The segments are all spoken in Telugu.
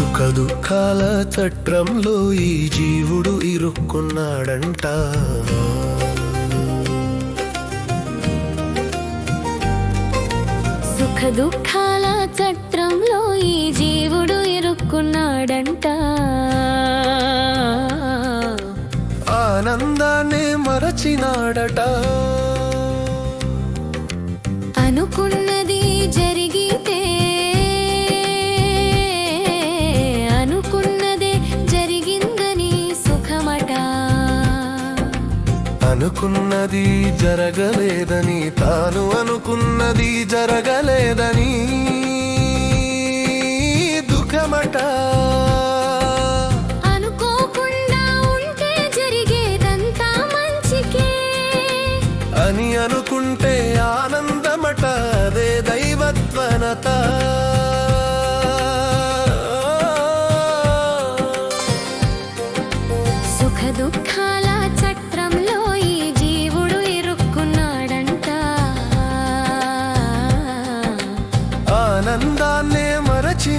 దుఃఖాల చట్రంలో ఈ జీవుడు ఇరుక్కున్నాడంట. సుఖ దుఃఖాల చట్రంలో ఈ జీవుడు ఇరుక్కున్నాడంట. ఆనందాన్ని మరచినాడట. అనుకున్నది జరగలేదని తాను అనుకున్నది జరగలేదని. దుఃఖమట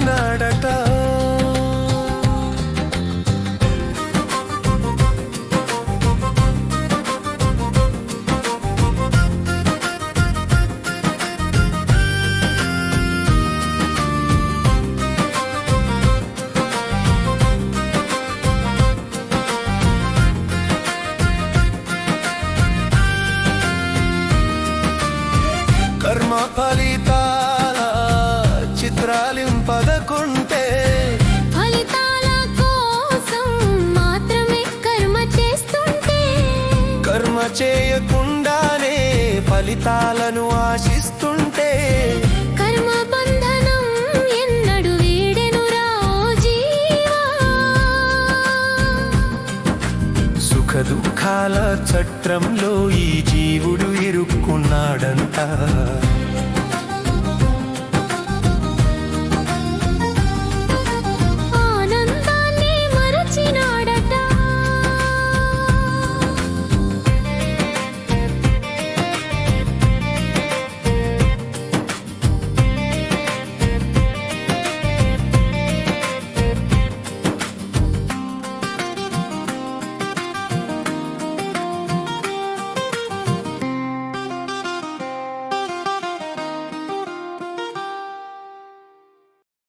మరచినాడట కర్మ ఫలితాల చేయకుండానే ఫలితాలను ఆశిస్తుంటే కర్మ బంధనం ఎన్నడు వీడెనురా ఓ జీవా సుఖ దుఃఖాల చట్రంలో ఈ జీవుడు ఇరుక్కున్నాడంట.